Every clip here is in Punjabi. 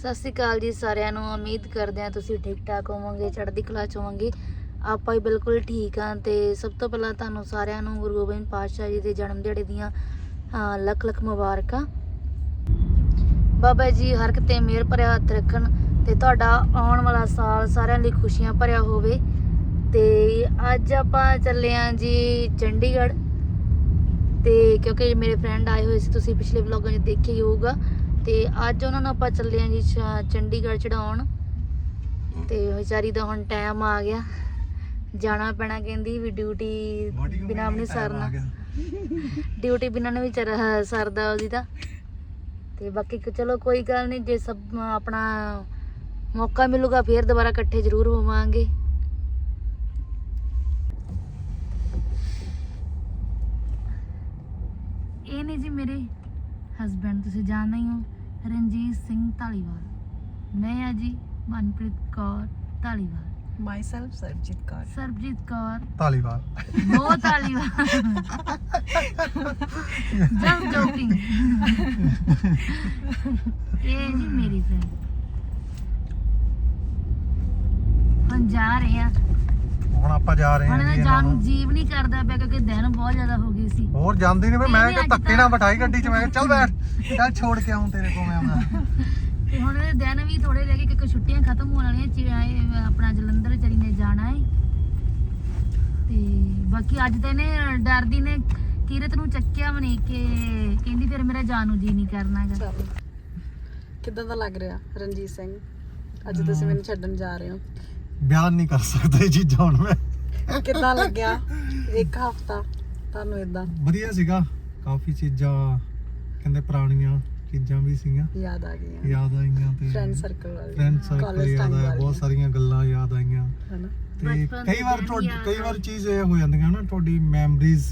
ਸਤਿ ਸ਼੍ਰੀ ਅਕਾਲ ਜੀ ਸਾਰਿਆਂ ਨੂੰ। ਉਮੀਦ ਕਰਦੇ ਹਾਂ ਤੁਸੀਂ ਠੀਕ ਠਾਕ ਹੋਵੋਗੇ, ਚੜ੍ਹਦੀ ਕਲਾ ਚ ਹੋਵੋਗੇ। ਆਪਾਂ ਹੀ ਬਿਲਕੁਲ ਠੀਕ ਹਾਂ ਤੇ ਸਭ ਤੋਂ ਪਹਿਲਾਂ ਤੁਹਾਨੂੰ ਸਾਰਿਆਂ ਨੂੰ ਗੁਰੂ ਗੋਬਿੰਦ ਪਾਤਸ਼ਾਹ ਜੀ ਦੇ ਜਨਮ ਦਿਹਾੜੇ ਦੀਆਂ ਲੱਖ ਲੱਖ ਮੁਬਾਰਕਾਂ। ਬਾਬਾ ਜੀ, ਹਰ ਕਿਤੇ ਮਿਹਰ ਭਰਿਆ ਹੱਥ ਰੱਖਣ ਤੇ ਤੁਹਾਡਾ ਆਉਣ ਵਾਲਾ ਸਾਲ ਸਾਰਿਆਂ ਲਈ ਖੁਸ਼ੀਆਂ ਭਰਿਆ ਹੋਵੇ। ਤੇ ਅੱਜ ਆਪਾਂ ਚੱਲੇ ਆਂ ਜੀ ਚੰਡੀਗੜ੍ਹ। ਤੇ ਕਿਉਂਕਿ ਮੇਰੇ ਫਰੈਂਡ ਆਏ ਹੋਏ ਸੀ, ਤੁਸੀਂ ਪਿਛਲੇ ਵਲੌਗਾਂ 'ਚ ਦੇਖਿਆ ਹੀ ਹੋਊਗਾ। ਤੇ ਅੱਜ ਉਹਨਾਂ ਨੂੰ ਆਪਾਂ ਚੱਲੇ ਆਂ ਜੀ ਚੰਡੀਗੜ੍ਹ ਚੜਾਉਣ ਤੇ ਵਿਚਾਰੀ ਦਾ ਹੁਣ ਟਾਈਮ ਆ ਗਿਆ। ਜਾਣਾ ਪੈਣਾ ਕਹਿੰਦੀ ਵੀ ਡਿਊਟੀ ਬਿਨਾਂ ਨਹੀਂ ਸਰਨਾ ਡਿਊਟੀ ਬਿਨਾਂ ਨਹੀਂ ਵਿਚਾਰਾ ਸਰਦਾ ਉਹਦੀ ਦਾ। ਤੇ ਬਾਕੀ ਚਲੋ ਕੋਈ ਗੱਲ ਨਹੀਂ ਜੇ ਸਭ ਆਪਣਾ ਮੌਕਾ ਮਿਲੂਗਾ ਫੇਰ ਦੁਬਾਰਾ ਇਕੱਠੇ ਜ਼ਰੂਰ ਹੋਵਾਂਗੇ। ਇਹ ਨੇ ਜੀ ਮੇਰੇ ਹਸਬੰਡ ਤੁਸੀਂ ਜਾਣਦੇ ਹੀ ਹੋ। ਰਣਜੀਤ ਸਿੰਘ ਢਾਲੀਵਾਲ ਮੈਂ ਆ ਜੀ ਮਨਪ੍ਰੀਤ ਕੌਰ ਢਾਲੀਵਾਲ ਮਾਈਸੈਲਫ ਸਰਜੀਤ ਕੌਰ। ਸਰਬਜੀਤ ਕੌਰ। ਧਾਲੀਵਾਲ। ਬਹੁਤ ਢਾਲੀਵਾਲ ਜਸਟ ਜੋਕਿੰਗ ਇਹ ਜੀ ਮੇਰੀ ਫਰੈਂਡ ਹੁਣ ਜਾ ਰਹੇ ਆ ਹੁਣ ਆਪਾਂ ਜਾ ਰਹੇ ਹਾਂ ਜੀ ਇਹਨਾਂ ਨੂੰ ਨੂੰ। ਜੀਵ ਨਹੀਂ ਕਰਦਾ ਪਿਆ ਕਿਉਂਕਿ ਦਿਨ ਬਹੁਤ ਜ਼ਿਆਦਾ ਹੋ ਗਏ ਸੀ। ਹੋਰ ਜਾਂਦੀ ਨਹੀਂ ਮੈਂ ਨਹੀਂ, ਕਿ ਅੱਜ ਧੱਕੇ ਤਾਂ- ਨਾਲ ਬਿਠਾਈ ਗੱਡੀ 'ਚ ਮੈਂ ਕਿਹਾ ਚੱਲ ਬੈਠ। ਚੱਲ ਛੋੜ ਕੇ ਆਉਂ ਤੇਰੇ ਕੋਲ ਮੈਂ ਆਉਣਾ। ਤੇ ਹੁਣ ਦਿਨ ਵੀ ਥੋੜੇ ਰਹਿ ਗਏ ਕਿਉਂਕਿ ਛੁੱਟੀਆਂ ਖਤਮ ਹੋਣ ਵਾਲੀਆਂ ਚੀ- ਇਹ ਆਪਣਾ ਜਲੰਧਰ ਚਰੀ ਨੇ ਜਾਣਾ ਹੈ ਤੇ ਬਾਕੀ ਅੱਜ ਤੇ ਨੇ ਡਰਦੀ ਨੇ ਕੀਰਤ ਨੂੰ ਚੱਕਿਆ ਵੀ ਨਹੀਂ ਕਿ ਕਹਿੰਦੀ ਫਿਰ ਮੇਰਾ ਜਾਣ ਨੂੰ ਜੀ ਨਹੀਂ ਕਰਨਾਗਾ ਚਲੋ। ਕਿਦਾਂ ਦਾ ਲੱਗ ਰਿਹਾ ਰਣਜੀਤ ਸਿੰਘ? ਅੱਜ ਤੁਸੀਂ ਮੈਨੂੰ ਛੱਡਣ ਜਾ ਰਹੇ ਹੋ। ਬਿਆਨ ਨਹੀਂ ਕਰ ਸਕਦਾ ਇਹ ਚੀਜ਼ਾਂ ਹੁਣ ਮੈਂ। ਕਿਦਾਂ ਲੱਗਿਆ? ਇੱਕ ਹਫਤਾ ਤੁਹਾਨੂੰ ਇਦਾਂ ਵਧੀਆ ਸੀਗਾ ਕਾਫੀ ਚੀਜ਼ਾਂ ਕਹਿੰਦੇ ਪੁਰਾਣੀਆਂ ਚੀਜ਼ਾਂ ਵੀ ਸੀਗੀਆਂ। ਯਾਦ ਆ ਗਈਆਂ। ਯਾਦ ਆਈਆਂ ਤੇ ਫਰੈਂਡ ਸਰਕਲ ਵਾਲੀ ਫਰੈਂਡ ਸਰਕਲ ਯਾਦ ਆਇਆ। ਬਹੁਤ ਸਾਰੀਆਂ ਗੱਲਾਂ ਯਾਦ ਆਈਆਂ। ਹਨਾ? ਤੇ ਕਈ ਵਾਰ ਤੁਹਾਡੀ ਕਈ ਵਾਰ। ਚੀਜ਼ ਇਹ ਹੋ ਜਾਂਦੀਆਂ ਨਾ ਤੁਹਾਡੀ ਮੈਮਰੀਜ਼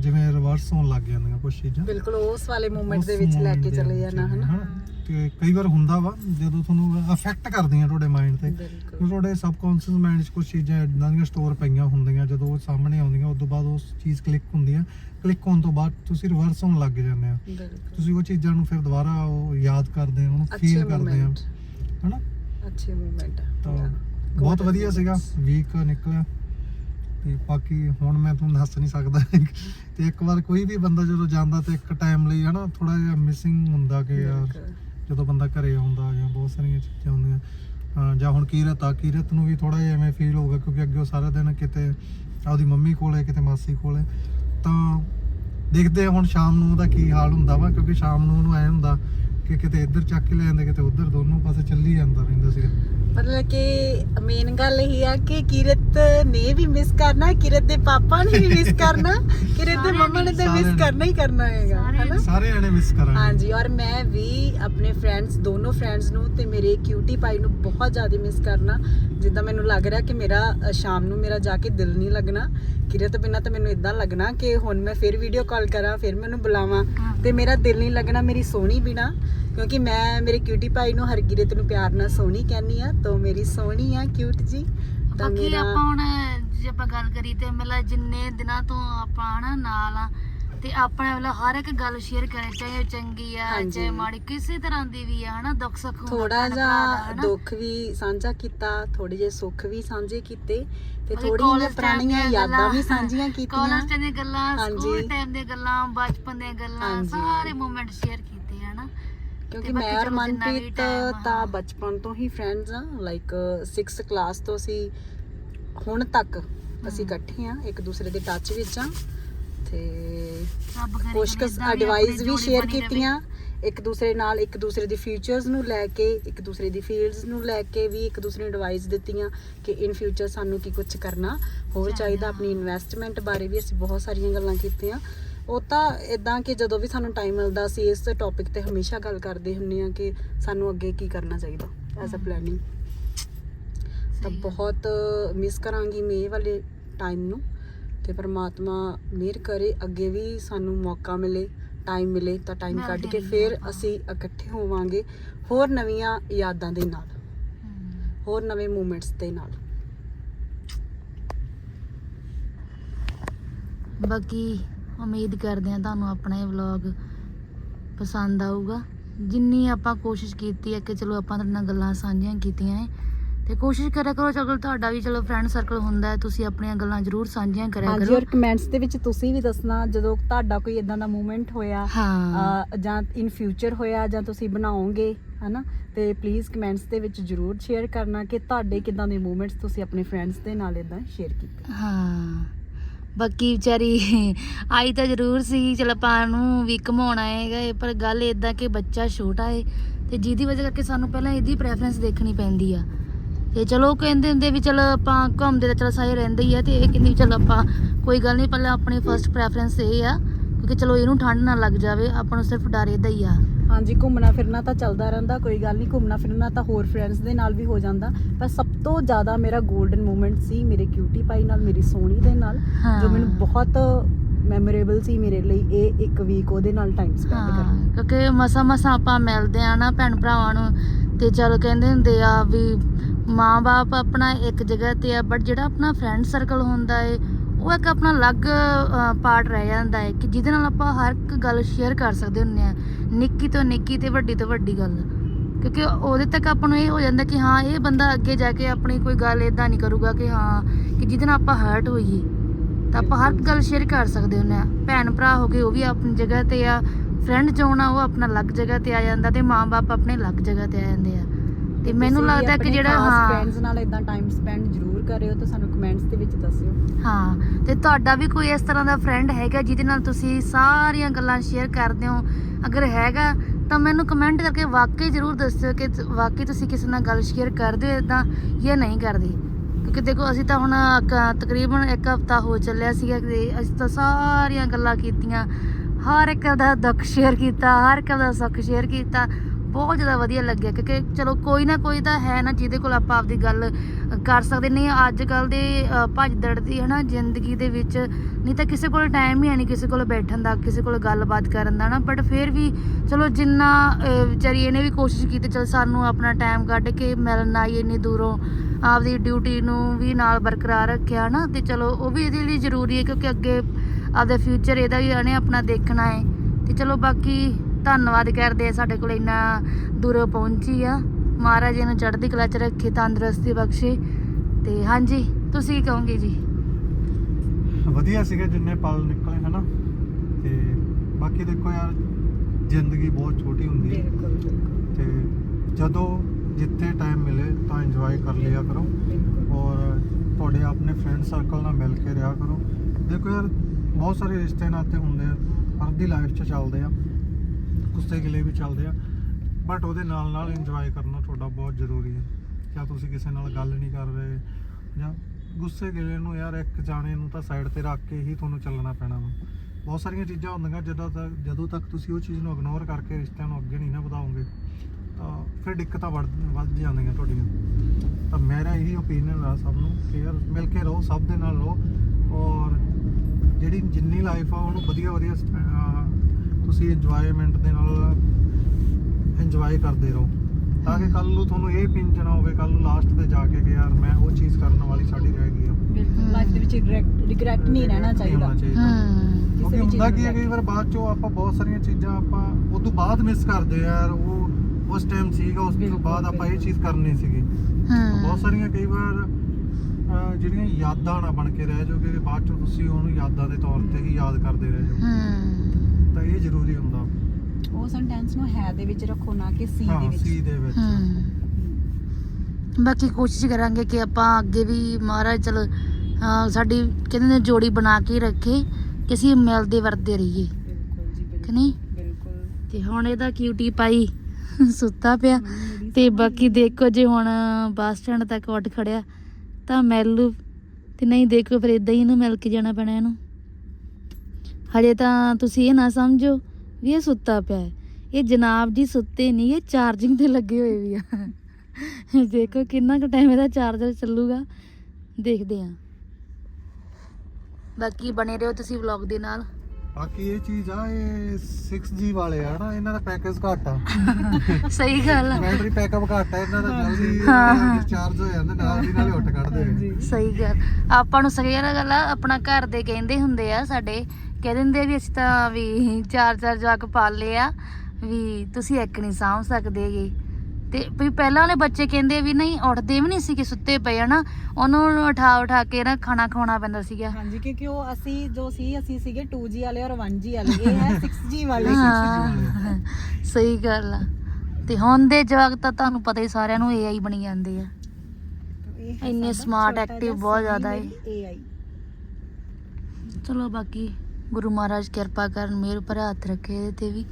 ਜਿਵੇਂ ਰਿਵਰਸ ਹੋਣ ਲੱਗ ਜਾਂਦੀਆਂ ਕੁਝ ਚੀਜ਼ਾਂ। ਬਿਲਕੁਲ ਉਸ ਵਾਲੇ ਮੂਮੈਂਟ ਦੇ ਵਿੱਚ ਲੈ ਕੇ ਚਲੇ ਜਾਣਾ ਹਨਾ। ਤੇ ਕਈ ਵਾਰ ਹੁੰਦਾ ਵਾ ਜਦੋਂ ਤੁਹਾਨੂੰ ਅਫੈਕਟ ਕਰਦੀਆਂ ਤੁਹਾਡੇ ਮਾਈਂਡ ਤੇ। ਬਿਲਕੁਲ। ਤੁਹਾਡੇ ਸਬਕੌਂਸ਼ੀਅਸ ਮਾਈਂਡ 'ਚ ਕੁਝ ਚੀਜ਼ਾਂ ਇਦਾਂ ਦੀਆਂ ਸਟੋਰ ਪਈਆਂ ਹੁੰਦੀਆਂ ਜਦੋਂ ਉਹ ਸਾਹਮਣੇ ਆਉਂਦੀਆਂ ਉਸ ਤੋਂ ਬਾਅਦ ਉਸ ਚੀਜ਼ ਕਲਿੱਕ ਹੁੰਦੀ ਆ ਕਲਿੱਕ ਹੋਣ ਤੋਂ ਬਾਅਦ ਤੁਸੀਂ ਰਿਵਰਸ ਹੋਣ ਲੱਗ ਜਾਂਦੇ ਆ ਬਿਲਕੁਲ। ਤੁਸੀਂ ਉਹ ਚੀਜ਼ਾਂ ਨੂੰ ਫਿਰ ਦੁਬਾਰਾ ਉਹ ਯਾਦ ਕਰਦੇ ਆ ਉਹਨੂੰ ਅੱਛੇ ਫੀਲ ਕਰਦੇ ਆ ਮੂਮੈਂਟ ਹਨਾ? ਅੱਛੇ ਮੂਮੈਂਟ ਤਾਂ ਬਹੁਤ ਵਧੀਆ ਸੀਗਾ। ਵੀਕ ਨਿਕਲਿਆ। ਤੇ ਬਾਕੀ ਹੁਣ ਮੈਂ ਤੁਹਾਨੂੰ ਦੱਸ ਨਹੀਂ ਸਕਦਾ। ਤੇ ਇੱਕ ਵਾਰ ਕੋਈ ਵੀ ਬੰਦਾ ਜਦੋਂ ਜਾਂਦਾ ਤੇ ਇੱਕ ਟਾਈਮ ਲਈ ਹਨਾ ਥੋੜਾ ਜਿਹਾ ਮਿਸਿੰਗ ਹੁੰਦਾ ਕਿ ਯਾਰ ਜਦੋਂ ਬੰਦਾ ਘਰੇ ਆਉਂਦਾ ਜਾਂ ਬਹੁਤ ਸਾਰੀਆਂ ਚੀਜ਼ਾਂ ਹੁੰਦੀਆਂ ਜਾਂ ਹੁਣ ਕੀਰਤ ਆ, ਕੀਰਤ ਨੂੰ ਵੀ ਥੋੜਾ ਜਿਹਾ ਐਵੇਂ ਫੀਲ ਹੋਊਗਾ ਕਿਉਂਕਿ ਅੱਗੇ ਉਹ ਸਾਰਾ ਦਿਨ ਕਿਤੇ ਆਪਦੀ ਮੰਮੀ ਕੋਲੇ, ਕਿਤੇ ਮਾਸੀ ਕੋਲੇ, ਤਾਂ ਦੇਖਦੇ ਹੁਣ ਸ਼ਾਮ ਨੂੰ ਉਹਦਾ ਕੀ ਹਾਲ ਹੁੰਦਾ ਵਾ, ਕਿਉਂਕਿ ਸ਼ਾਮ ਨੂੰ ਉਹਨੂੰ ਐ ਹੁੰਦਾ ਕਿ ਕਿਤੇ ਇੱਧਰ ਚੱਕ ਕੇ ਲੈ ਜਾਂਦੇ ਕਿਤੇ ਉੱਧਰ ਦੋਨੋਂ ਪਾਸੇ ਚੱਲੀ ਜਾਂਦਾ ਰਹਿੰਦਾ ਸੀ ਮਤਲਬ ਕਿ ਮੇਨ ਗੱਲ ਇਹ ਆ ਕਿ ਕਿਰਤ ਨੇ ਵੀ ਮਿਸ ਕਰਨਾ ਕਿਰਤ ਦੇ ਪਾਪਾ ਨੇ ਵੀ ਮਿਸ ਕਰਨਾ ਕਿਰਤ ਦੇ ਮੰਮਾ ਨੇ ਤਾਂ ਮਿਸ। ਕਰਨਾ ਹੀ ਕਰਨਾ ਹੈਗਾ ਹੈਨਾ? ਸਾਰੇ ਜਣੇ ਮਿਸ ਕਰਾਂਗੇ। ਹਾਂਜੀ ਔਰ ਮੈਂ ਵੀ ਆਪਣੇ ਫਰੈਂਡਸ ਦੋਨੋਂ ਫਰੈਂਡਸ ਨੂੰ ਤੇ ਮੇਰੇ ਕਿਊਟੀ ਪਾਈ ਨੂੰ ਬਹੁਤ ਜ਼ਿਆਦਾ ਮਿਸ ਕਰਨਾ। ਜਿੱਦਾਂ ਮੈਨੂੰ ਲੱਗ ਰਿਹਾ ਕਿ ਮੇਰਾ ਸ਼ਾਮ ਨੂੰ ਮੇਰਾ ਜਾ ਕੇ ਦਿਲ ਨਹੀਂ ਲੱਗਣਾ। ਕਿਰਤ ਬਿਨਾਂ ਤਾਂ ਮੈਨੂੰ ਇਦਾਂ ਲੱਗਣਾ ਕਿ ਹੁਣ ਮੈਂ ਫਿਰ ਵੀਡੀਓ ਕਾਲ ਕਰਾਂ ਫਿਰ ਮੈਨੂੰ ਬੁਲਾਵਾਂ ਹਾਂ। ਤੇ ਮੇਰਾ ਦਿਲ ਨਹੀਂ ਲੱਗਣਾ ਮੇਰੀ ਸੋਹਣੀ ਬਿਨਾ ਕਿਉਂਕਿ ਮੈਂ ਮੇਰੇ ਕਿਊਟੀ ਪਾਈ ਨੂੰ ਹਰਕਿਰਤ ਨੂੰ ਪਿਆਰ ਨਾਲ ਸੋਹਣੀ ਕਹਿੰਨੀ ਆ ਤਾਂ ਮੇਰੀ ਸੋਹਣੀ ਆ ਕਿਊਟ ਜੀ ਤਾਂ ਬਾਕੀ ਮੇਰਾ ਆਪਾਂ ਹੁਣ ਜੇ ਆਪਾਂ ਗੱਲ ਕਰੀ ਤੇ ਮਤਲਬ ਜਿੰਨੇ ਦਿਨਾਂ ਤੋਂ ਆਪਾਂ ਨਾਲ ਆ ਤੇ ਆਪਣੇ ਵੱਲੋਂ ਹਰ ਇੱਕ ਗੱਲ ਸ਼ੇਅਰ ਕਰੇ ਚਾਹੇ ਉਹ ਚੰਗੀ ਆ ਹਾਂਜੀ। ਚਾਹੇ ਮਾੜੀ ਕਿਸੇ ਤਰ੍ਹਾਂ ਦੀ ਵੀ ਆ ਹਨਾ ਦੁੱਖ ਸੁੱਖ ਹੁੰਦਾ ਥੋੜਾ ਭੈਣ ਭਰਾ ਦਾ, ਜਿਹਾ ਹਨਾ। ਦੁੱਖ ਵੀ ਸਾਂਝਾ ਕੀਤਾ ਥੋੜੇ ਜਿਹੇ ਸੁੱਖ ਵੀ ਸਾਂਝੇ ਕੀਤੇ ਤੇ college time ਪੁਰਾਣੀਆਂ ਯਾਦਾਂ ਵੀ ਸਾਂਝੀਆਂ ਕੀਤੀਆਂ ਕਾਲਜ ਟਾਈਮ ਦੀਆਂ ਗੱਲਾਂ। ਸਕੂਲ ਟਾਈਮ ਦੀਆਂ ਗੱਲਾਂ ਬਚਪਨ ਦੀਆਂ ਗੱਲਾਂ। ਸਾਰੇ ਮੂਮੈਂਟ ਸ਼ੇਅਰ ਕੀਤੇ ਹਨਾ ਕਿਉਂਕਿ ਮੈਂ ਔਰ ਮਨਪ੍ਰੀਤ ਤਾਂ। ਬਚਪਨ ਤੋਂ ਹੀ ਫਰੈਂਡਸ ਆ ਲਾਈਕ 6th ਕਲਾਸ ਤੋਂ ਅਸੀਂ ਹੁਣ ਤੱਕ ਅਸੀਂ। ਇਕੱਠੇ ਆ ਇੱਕ ਦੂਸਰੇ ਦੇ ਟੱਚ ਵਿੱਚ ਆ ਤੇ ਕੁਝ ਕੁ ਐਡਵਾਈਸ ਵੀ ਸ਼ੇਅਰ। ਕੀਤੀਆਂ ਇੱਕ ਦੂਸਰੇ ਨਾਲ ਇੱਕ ਦੂਸਰੇ ਦੀ ਫਿਊਚਰਸ ਨੂੰ ਲੈ ਕੇ ਇੱਕ ਦੂਸਰੇ ਦੀ ਫੀਲਡਸ ਨੂੰ ਲੈ ਕੇ ਵੀ ਇੱਕ ਦੂਸਰੇ ਨੂੰ ਐਡਵਾਈਸ ਦਿੱਤੀਆਂ ਕਿ ਇਨ ਫਿਊਚਰ ਸਾਨੂੰ ਕੀ ਕੁਝ ਕਰਨਾ ਹੋਰ ਚਾਹੀਦਾ। ਆਪਣੀ ਇਨਵੈਸਟਮੈਂਟ ਬਾਰੇ ਵੀ ਅਸੀਂ ਬਹੁਤ ਸਾਰੀਆਂ ਗੱਲਾਂ ਕੀਤੀਆਂ ਉਹ ਤਾਂ ਇਦਾਂ ਕਿ ਜਦੋਂ ਵੀ ਸਾਨੂੰ ਟਾਈਮ ਮਿਲਦਾ ਸੀ ਇਸ ਟੌਪਿਕ ਤੇ ਹਮੇਸ਼ਾ ਗੱਲ ਕਰਦੇ ਹੁੰਨੇ ਆ ਕਿ ਸਾਨੂੰ ਅੱਗੇ ਕੀ ਕਰਨਾ ਚਾਹੀਦਾ ਐਜ਼ ਅ। ਪਲੈਨਿੰਗ ਤਾਂ। ਬਹੁਤ ਮਿਸ ਕਰਾਂਗੀ ਮੈਂ ਇਹ ਵਾਲੇ ਟਾਈਮ ਨੂੰ ਤੇ ਪਰਮਾਤਮਾ ਮਿਹਰ ਕਰੇ ਅੱਗੇ ਵੀ ਸਾਨੂੰ ਮੌਕਾ ਮਿਲੇ ਟਾਈਮ ਮਿਲੇ ਤਾਂ ਟਾਈਮ ਕੱਢ ਕੇ ਫਿਰ। ਅਸੀਂ ਇਕੱਠੇ ਹੋਵਾਂਗੇ ਹੋਰ ਨਵੀਆਂ ਯਾਦਾਂ ਦੇ ਨਾਲ। ਹੋਰ ਨਵੇਂ ਮੂਮੈਂਟਸ ਦੇ ਨਾਲ ਬਾਕੀ ਉਮੀਦ ਕਰਦੇ ਹਾਂ ਤੁਹਾਨੂੰ ਆਪਣਾ ਇਹ ਵਲੌਗ ਪਸੰਦ ਆਊਗਾ ਜਿੰਨੀ ਆਪਾਂ ਕੋਸ਼ਿਸ਼ ਕੀਤੀ ਹੈ ਕਿ ਚਲੋ ਆਪਾਂ ਤੁਹਾਡੇ ਨਾਲ ਗੱਲਾਂ ਸਾਂਝੀਆਂ ਕੀਤੀਆਂ ਹੈ ਤੇ ਕੋਸ਼ਿਸ਼ ਕਰਿਆ ਕਰੋ ਚਲੋ ਤੁਹਾਡਾ ਵੀ ਚਲੋ ਫਰੈਂਡ ਸਰਕਲ ਹੁੰਦਾ ਹੈ ਤੁਸੀਂ ਆਪਣੀਆਂ ਗੱਲਾਂ ਜ਼ਰੂਰ ਸਾਂਝੀਆਂ ਕਰਿਆ ਹਾਂਜੀ ਕਰੋ। ਔਰ ਕਮੈਂਟਸ ਦੇ ਵਿੱਚ ਤੁਸੀਂ ਵੀ ਦੱਸਣਾ ਜਦੋਂ ਤੁਹਾਡਾ ਕੋਈ ਇਦਾਂ ਦਾ ਮੂਮੈਂਟ ਹੋਇਆ ਹਾਂ। ਜਾਂ ਇਨ ਫਿਊਚਰ ਹੋਇਆ ਜਾਂ ਤੁਸੀਂ ਬਣਾਓਗੇ ਹਨਾ? ਤੇ ਪਲੀਜ਼ ਕਮੈਂਟਸ ਦੇ ਵਿੱਚ ਜਰੂਰ ਸ਼ੇਅਰ ਕਰਨਾ ਕਿ ਤੁਹਾਡੇ ਕਿਦਾਂ ਦੇ ਮੂਮੈਂਟਸ ਤੁਸੀਂ ਆਪਣੇ ਫਰੈਂਡਸ ਦੇ ਨਾਲ ਇਦਾਂ ਸ਼ੇਅਰ ਕੀਤੇ। ਹਾਂ। ਬਾਕੀ ਵਿਚਾਰੀ ਆਈ ਤਾਂ ਜ਼ਰੂਰ ਸੀ ਚਲ ਆਪਾਂ ਨੂੰ ਵੀ ਘਮਾਉਣਾ ਹੈਗਾ ਇਹ, ਪਰ ਗੱਲ ਇਦਾਂ ਕਿ ਬੱਚਾ ਛੋਟਾ ਏ ਤੇ ਜਿਹਦੀ ਵਜ੍ਹਾ ਕਰਕੇ ਸਾਨੂੰ ਪਹਿਲਾਂ ਇਹਦੀ ਪ੍ਰੈਫਰੈਂਸ ਦੇਖਣੀ ਪੈਂਦੀ ਆ। ਤੇ ਚਲੋ ਕਹਿੰਦੇ ਹੁੰਦੇ ਵੀ ਚਲ ਆਪਾਂ ਘੁੰਮਦੇ ਤਾਂ ਚਲ ਸਾਰੇ ਰਹਿੰਦੇ ਹੀ ਆ ਤੇ ਇਹ ਕਹਿੰਦੀ ਚਲ ਆਪਾਂ ਕੋਈ ਗੱਲ ਨਹੀਂ ਪਹਿਲਾਂ ਆਪਣੀ ਫਰਸਟ ਪ੍ਰੈਫਰੈਂਸ ਇਹ ਆ ਕਿਉਂਕਿ ਚਲੋ ਇਹਨੂੰ ਠੰਡ ਨਾ ਲੱਗ ਜਾਵੇ ਆਪਾਂ ਨੂੰ ਸਿਰਫ ਡਰ ਇਹਦਾ ਹੀ ਆ। ਹਾਂਜੀ ਘੁੰਮਣਾ ਫਿਰਨਾ ਤਾਂ ਚੱਲਦਾ ਰਹਿੰਦਾ ਕੋਈ ਗੱਲ ਨਹੀਂ ਘੁੰਮਣਾ ਫਿਰਨਾ ਤਾਂ ਹੋਰ ਫਰੈਂਡਸ ਦੇ ਨਾਲ ਵੀ ਹੋ ਜਾਂਦਾ। ਪਰ ਸਭ ਤੋਂ ਜ਼ਿਆਦਾ ਮੇਰਾ 골ਡਨ ਮੂਮੈਂਟ ਸੀ ਮੇਰੇ ਕਿਊਟੀ ਪਾਈ ਨਾਲ ਮੇਰੀ ਸੋਹਣੀ ਦੇ ਨਾਲ ਜੋ ਮੈਨੂੰ ਬਹੁਤ ਮੈਮੋਰੇਬਲ ਸੀ ਮੇਰੇ ਲਈ ਇਹ ਇੱਕ ਵੀਕ ਉਹਦੇ ਨਾਲ ਟਾਈਮ ਸਪੈਂਡ ਕਰਨਾ। ਕਿਉਂਕਿ ਮਸਾ ਮਸਾ ਆਪਾਂ ਮਿਲਦੇ ਆ ਨਾ ਭੈਣ ਭਰਾਵਾਂ ਨੂੰ ਤੇ ਚਲ ਕਹਿੰਦੇ ਹੁੰਦੇ ਆ ਵੀ ਮਾਂ-ਬਾਪ ਆਪਣਾ ਇੱਕ ਜਗ੍ਹਾ ਤੇ ਆ ਬਟ ਜਿਹੜਾ ਆਪਣਾ ਫਰੈਂਡ ਸਰਕਲ ਹੁੰਦਾ ਏ, ਉਹ ਇੱਕ ਆਪਣਾ ਅਲੱਗ ਪਾਰਟ ਰਹਿ ਜਾਂਦਾ ਹੈ ਕਿ ਜਿਹਦੇ ਨਾਲ ਆਪਾਂ ਹਰ ਇੱਕ ਗੱਲ ਸ਼ੇਅਰ ਕਰ ਸਕਦੇ ਹੁੰਦੇ ਆ। ਨਿੱਕੀ ਤੋਂ ਨਿੱਕੀ ਤੇ ਵੱਡੀ ਤੋਂ ਵੱਡੀ ਗੱਲ। ਕਿਉਂਕਿ ਉਹਦੇ ਤੱਕ ਆਪਾਂ ਨੂੰ ਇਹ ਹੋ ਜਾਂਦਾ ਕਿ ਹਾਂ, ਇਹ ਬੰਦਾ ਅੱਗੇ ਜਾ ਕੇ ਆਪਣੀ ਕੋਈ ਗੱਲ ਇਦਾਂ ਨਹੀਂ ਕਰੂਗਾ ਕਿ ਹਾਂ, ਕਿ ਜਿਹਦੇ ਨਾਲ ਆਪਾਂ ਹਰਟ ਹੋਈਏ। ਤਾਂ ਆਪਾਂ ਹਰ ਇੱਕ ਗੱਲ ਸ਼ੇਅਰ ਕਰ ਸਕਦੇ ਹੁੰਦੇ ਆ। ਭੈਣ ਭਰਾ ਹੋ ਗਏ ਉਹ ਵੀ ਆਪਣੀ ਜਗ੍ਹਾ ਤੇ ਆ ਫਰੈਂਡ ਜੋ ਹੋਣਾ ਉਹ ਆਪਣਾ ਅਲੱਗ ਜਗ੍ਹਾ ਤੇ ਆ ਜਾਂਦਾ ਤੇ ਮਾਂ-ਬਾਪ ਆਪਣੇ ਅਲੱਗ ਜਗ੍ਹਾ ਤੇ ਆ ਜਾਂਦੇ ਆ। ਤੇ ਮੈਨੂੰ ਲੱਗਦਾ ਕਿ ਜਿਹੜਾ ਹਾਂ। ਫਰੈਂਡਸ ਨਾਲ ਇਦਾਂ ਟਾਈਮ ਸਪੈਂਡ ਜ਼ਰੂਰ ਕਰਿਓ ਤੇ ਸਾਨੂੰ ਕਮੈਂਟਸ ਦੇ ਵਿੱਚ ਦੱਸਿਓ। ਹਾਂ ਤੇ ਤੁਹਾਡਾ ਵੀ ਕੋਈ ਇਸ ਤਰ੍ਹਾਂ ਦਾ ਫਰੈਂਡ ਹੈਗਾ ਜਿਹਦੇ ਨਾਲ ਤੁਸੀਂ ਸਾਰੀਆਂ ਗੱਲਾਂ ਸ਼ੇਅਰ ਕਰਦੇ ਹੋ? ਅਗਰ ਹੈਗਾ ਤਾਂ ਮੈਨੂੰ ਕਮੈਂਟ ਕਰਕੇ ਵਾਕਈ ਜ਼ਰੂਰ ਦੱਸਿਓ ਕਿ ਤ- ਵਾਕਈ ਤੁਸੀਂ ਕਿਸੇ ਨਾਲ ਗੱਲ ਸ਼ੇਅਰ ਕਰਦੇ ਹੋ ਇਦਾਂ ਜਾਂ ਨਹੀਂ ਕਰਦੇ? ਕਿਉਂਕਿ ਦੇਖੋ ਅਸੀਂ ਤਾਂ ਹੁਣ ਕ- ਤਕਰੀਬਨ ਇੱਕ ਹਫਤਾ ਹੋ ਚੱਲਿਆ ਸੀਗਾ ਕਿ ਅਸੀਂ ਤਾਂ ਸਾਰੀਆਂ ਗੱਲਾਂ ਕੀਤੀਆਂ। ਹਰ ਇੱਕ ਦਾ ਦੁੱਖ ਸ਼ੇਅਰ ਕੀਤਾ ਹਰ ਇੱਕ ਦਾ ਸੁੱਖ ਸ਼ੇਅਰ ਕੀਤਾ। ਬਹੁਤ ਜ਼ਿਆਦਾ ਵਧੀਆ ਲੱਗਿਆ ਕਿਉਂਕਿ ਚਲੋ ਕੋਈ ਨਾ ਕੋਈ ਤਾਂ ਹੈ ਨਾ ਜਿਹਦੇ ਕੋਲ ਆਪਾਂ ਆਪਦੀ ਗੱਲ ਕਰ ਸਕਦੇ ਨਹੀਂ ਅੱਜ ਕੱਲ ਦੇ ਅ, ਭੱਜ ਦੜ ਦੀ ਹਨਾ ਜ਼ਿੰਦਗੀ ਦੇ ਵਿੱਚ ਨਹੀਂ ਤਾਂ ਕਿਸੇ ਕੋਲ ਟਾਈਮ ਹੀ ਹੈ ਨਹੀਂ ਕਿਸੇ ਕੋਲ ਬੈਠਣ ਦਾ ਕਿਸੇ ਕੋਲ ਗੱਲਬਾਤ ਕਰਨ ਦਾ ਨਾ ਬਟ ਫਿਰ ਵੀ ਚਲੋ ਜਿੰਨਾ ਵਿਚਾਰੀ ਇਹਨੇ ਵੀ ਕੋਸ਼ਿਸ਼ ਕੀਤੀ ਚਲ ਸਾਨੂੰ ਆਪਣਾ ਟਾਈਮ ਕੱਢ ਕੇ ਮਿਲਣ ਆਈ ਇੰਨੀ ਦੂਰੋਂ ਆਪਦੀ ਡਿਊਟੀ ਨੂੰ ਵੀ ਨਾਲ ਬਰਕਰਾਰ ਰੱਖਿਆ ਨਾ ਤੇ ਚਲੋ ਉਹ ਵੀ ਇਹਦੇ ਲਈ ਜ਼ਰੂਰੀ ਹੈ ਕਿਉਂਕਿ ਅੱਗੇ ਆਪਦਾ ਫਿਊਚਰ ਇਹਦਾ ਵੀ ਇਹਨੇ ਆਪਣਾ ਦੇਖਣਾ ਹੈ ਤੇ ਚਲੋ ਬਾਕੀ ਧੰਨਵਾਦ ਕਰਦੇ ਆ ਸਾਡੇ ਕੋਲ ਇੰਨਾ ਦੂਰੋਂ ਪਹੁੰਚੀ ਆ। ਮਹਾਰਾਜ ਜੀ ਨੂੰ ਚੜ੍ਹਦੀ ਕਲਾ ਚ ਰੱਖੇ ਤੰਦਰੁਸਤੀ ਬਖਸ਼ੇ। ਤੇ ਹਾਂਜੀ ਤੁਸੀਂ ਕੀ ਕਹੋਗੇ ਜੀ? ਵਧੀਆ ਸੀਗਾ ਜਿੰਨੇ ਪਲ ਨਿਕਲੇ ਹਨਾ? ਤੇ ਬਾਕੀ ਦੇਖੋ ਯਾਰ ਜ਼ਿੰਦਗੀ ਬਹੁਤ ਛੋਟੀ ਹੁੰਦੀ ਹੈ ਬਿਲਕੁਲ ਤੇ ਜਦੋਂ ਜਿੱਥੇ ਟਾਈਮ ਮਿਲੇ ਤਾਂ ਇੰਜੋਏ ਕਰ ਲਿਆ ਕਰੋ। ਔਰ ਤੁਹਾਡੇ ਆਪਣੇ ਫਰੈਂਡ ਸਰਕਲ ਨਾਲ ਮਿਲ ਕੇ ਰਿਹਾ ਕਰੋ। ਦੇਖੋ ਯਾਰ ਬਹੁਤ ਸਾਰੇ ਰਿਸ਼ਤੇ ਨਾਤੇ ਹੁੰਦੇ ਆ ਹਰ ਦੀ ਲਾਈਫ 'ਚ ਚੱਲਦੇ ਆ। ਗੁੱਸੇ ਕਿਲੇ ਵੀ ਚੱਲਦੇ ਆ। ਬਟ ਉਹਦੇ ਨਾਲ ਨਾਲ ਇੰਜੋਏ ਕਰਨਾ ਤੁਹਾਡਾ ਬਹੁਤ ਜ਼ਰੂਰੀ ਹੈ। ਜਾਂ ਤੁਸੀਂ ਕਿਸੇ ਨਾਲ ਗੱਲ ਨਹੀਂ ਕਰ ਰਹੇ, ਜਾਂ ਗੁੱਸੇ ਗਿਲੇ ਨੂੰ ਯਾਰ ਇੱਕ ਜਾਣੇ ਨੂੰ ਤਾਂ ਸਾਈਡ ਤੇ ਰੱਖ ਕੇ ਹੀ ਤੁਹਾਨੂੰ ਚੱਲਣਾ ਪੈਣਾ ਵਾ। ਬਹੁਤ ਸਾਰੀਆਂ ਚੀਜ਼ਾਂ ਹੁੰਦੀਆਂ, ਜਦੋਂ ਤੱਕ ਜਦੋਂ ਤੱਕ ਤੁਸੀਂ ਉਹ ਚੀਜ਼ ਨੂੰ ਇਗਨੋਰ ਕਰਕੇ ਰਿਸ਼ਤਿਆਂ ਨੂੰ ਅੱਗੇ ਨਹੀਂ ਨਾ ਵਧਾਓਗੇ, ਤਾਂ ਫਿਰ ਦਿੱਕਤਾਂ ਵੱਧ ਵੱਧ ਜਾਂਦੀਆਂ ਤੁਹਾਡੀਆਂ। ਤਾਂ ਮੇਰਾ ਇਹੀ ਓਪੀਨੀਅਨ ਆ ਸਭ ਨੂੰ ਕਿ ਯਾਰ ਮਿਲ ਕੇ ਰਹੋ, ਸਭ ਦੇ ਨਾਲ ਰਹੋ। ਔਰ ਜਿਹੜੀ ਜਿੰਨੀ ਲਾਈਫ ਆ, ਉਹਨੂੰ ਵਧੀਆ ਵਧੀਆ ਸਪ- ਤੁਸੀਂ ਇੰਜੋਇਮੈਂਟ ਦੇ ਨਾਲ ਇੰਜੋਏ ਕਰਦੇ ਰਹੋ। ਤਾਂ ਕਿ ਕੱਲ ਨੂੰ ਤੁਹਾਨੂੰ ਇਹ ਪਿੰਚ ਨਾ ਹੋਵੇ ਕੱਲ ਨੂੰ ਲਾਸਟ ਤੇ ਜਾ ਕੇ ਕਿ ਯਾਰ ਮੈਂ ਉਹ ਚੀਜ਼ ਕਰਨ ਵਾਲੀ ਸਾਡੀ ਰਹਿ ਗਈ ਆ। ਬਿਲਕੁਲ ਲਾਈਫ ਦੇ ਵਿੱਚ ਰਿਗਰੈਟ ਨਹੀਂ ਰਹਿਣਾ ਚਾਹੀਦਾ। ਹੂੰ। ਕਿਉਂਕਿ ਹੁੰਦਾ ਚੀਜ਼ ਕੀ ਹੈ ਕਈ ਵਾਰ ਬਾਅਦ ਚੋਂ ਆਪਾਂ ਬਹੁਤ ਸਾਰੀਆਂ ਚੀਜ਼ਾਂ ਆਪਾਂ ਉਸ ਤੋਂ ਬਾਅਦ ਮਿਸ ਕਰਦੇ ਆ ਯਾਰ ਉਹ ਉਸ ਟਾਈਮ ਸੀਗਾ ਉਸ ਤੋਂ ਬਾਅਦ ਆਪਾਂ ਇਹ। ਚੀਜ਼ ਕਰਨੀ ਸੀਗੀ। ਹੂੰ। ਬਹੁਤ ਸਾਰੀਆਂ ਕਈ ਵਾਰ ਜਿਹੜੀਆਂ ਯਾਦਾਂ ਨਾ ਬਣ ਕੇ ਰਹਿ ਜਾਓਗੇ ਕਿ ਬਾਅਦ ਚੋਂ ਤੁਸੀਂ ਉਹਨੂੰ ਯਾਦਾਂ ਦੇ ਤੌਰ ਤੇ ਹੀ ਯਾਦ ਕਰਦੇ ਰਹਿ ਜਾਓ। ਹੂੰ। ਤਾਂ ਇਹ ਜ਼ਰੂਰੀ ਹੁੰਦਾ। ਉਹ ਸੈਂਟੈਂਸ ਨੂੰ ਹੈ ਦੇ ਵਿੱਚ ਰੱਖੋ ਨਾ ਕਿ ਸੀ ਦੇ ਹਾਂ ਵਿੱਚ। ਸੀ ਦੇ ਵਿੱਚ। ਹੂੰ। ਬਾਕੀ ਕੋਸ਼ਿਸ਼ ਕਰਾਂਗੇ ਕਿ ਆਪਾਂ ਅੱਗੇ ਵੀ ਮਹਾਰਾਜ ਚਲ ਸਾਡੀ ਕਹਿੰਦੇ ਨੇ ਜੋੜੀ ਬਣਾ ਕੇ ਰੱਖੇ ਕਿ ਅਸੀਂ ਮਿਲਦੇ ਵਰਦੇ ਰਹੀਏ। ਬਿਲਕੁਲ ਜੀ ਕਿ ਬਿਲਕੁਲ ਨਹੀਂ? ਬਿਲਕੁਲ। ਤੇ ਹੁਣ ਇਹਦਾ ਕਿਊਟੀ ਪਾਈ ਸੁੱਤਾ ਪਿਆ। ਤੇ ਬਾਕੀ ਦੇਖੋ ਜੇ ਹੁਣ ਬੱਸ ਸਟੈਂਡ ਤੱਕ ਉੱਠ ਖੜਿਆ ਤਾਂ ਮੈਲੂ ਤੇ ਨਹੀਂ ਦੇਖੋ ਫਿਰ ਇਦਾਂ ਹੀ ਇਹਨੂੰ ਮਿਲ ਕੇ ਜਾਣਾ ਪੈਣਾ ਇਹਨੂੰ। ਹਜੇ ਤਾਂ ਤੁਸੀਂ ਇਹ ਨਾ ਸਮਝੋ ਵੀ ਇਹ ਸੁੱਤਾ ਪਿਆ ਹੈ। ਇਹ ਜਨਾਬ ਜੀ ਸੁੱਤੇ ਨਹੀਂ ਇਹ ਚਾਰਜਿੰਗ ਤੇ ਲੱਗੇ ਹੋਏ ਵੀ ਆ। ਦੇਖੋ ਕਿੰਨਾ ਕੁ ਟਾਈਮ ਇਹਦਾ ਚਾਰਜਰ ਚੱਲੂਗਾ। ਦੇਖਦੇ ਆ ਬਾਕੀ ਬਣੇ ਰਹੋ ਤੁਸੀਂ ਵਲੌਗ ਦੇ ਨਾਲ। ਬਾਕੀ ਇਹ ਚੀਜ਼ ਆ ਇਹ 6G ਵਾਲੇ ਆ ਨਾ ਇਹਨਾਂ ਦਾ ਪੈਕੇਜ ਘੱਟ ਆ। ਸਹੀ ਗੱਲ ਆ। ਬੈਟਰੀ ਪੈਕਅਪ ਘੱਟ ਆ ਇਹਨਾਂ ਦਾ ਜਲਦੀ ਹਾਂ, ਹਾਂ। ਡਿਸਚਾਰਜ ਹੋ ਜਾਂਦਾ ਨਾਲ ਦੀ ਨਾਲ ਹੀ ਉੱਠ ਕੱਢਦੇ ਸਹੀ ਗੱਲ। ਆਪਾਂ ਨੂੰ ਸਹੀ ਗੱਲ ਆ ਆਪਣਾ ਘਰ ਦੇ ਕਹਿੰਦੇ ਹੁੰਦੇ ਆ ਸਾਡੇ ਕਹਿ ਦਿੰਦੇ ਵੀ ਅਸੀਂ ਤਾਂ ਵੀ ਚਾਰ ਚਾਰ ਜਵਾਕ ਪਾਲੇ ਆ ਵੀ ਤੁਸੀਂ ਇੱਕ ਨਹੀਂ ਸਾਂਭ ਸਕਦੇਗੇ ਤੇ ਵੀ ਪਹਿਲਾਂ ਵਾਲੇ ਬੱਚੇ ਕਹਿੰਦੇ ਵੀ ਨਹੀਂ ਉੱਠਦੇ ਵੀ ਨਹੀਂ ਸੀ ਕਿ ਸੁੱਤੇ ਪਏ ਹਨਾ ਉਹਨੂੰ ਉਠਾ ਉਠਾ ਕੇ ਨਾ ਖਾਣਾ ਖਵਾਉਣਾ ਪੈਂਦਾ ਸੀਗਾ। ਹਾਂਜੀ ਕਿਉਂਕਿ ਉਹ ਅਸੀਂ ਜੋ ਸੀ ਅਸੀਂ ਸੀਗੇ 2G ਵਾਲੇ ਔਰ 1G ਵਾਲੇ ਇਹ ਹੈ 6G ਵਾਲੇ। ਹਾਂ ਸਹੀ ਗੱਲ ਆ। ਤੇ ਹੁਣ ਦੇ ਜਵਾਕ ਤਾਂ ਤੁਹਾਨੂੰ ਪਤਾ ਹੀ ਸਾਰਿਆਂ ਨੂੰ AI ਬਣੀ ਜਾਂਦੇ ਆ। ਇੰਨੇ active ਜਿਹਾ ਬਹੁਤ ਜ਼ਿਆਦਾ AI ਚਲੋ ਬਾਕੀ ਗੁਰੂ ਮਹਾਰਾਜ ਕਿਰਪਾ ਕਰਨ ਮੇਰੇ ਉੱਪਰ ਹੱਥ ਰੱਖੇ ਇਹਦੇ ਤੇ ਵੀ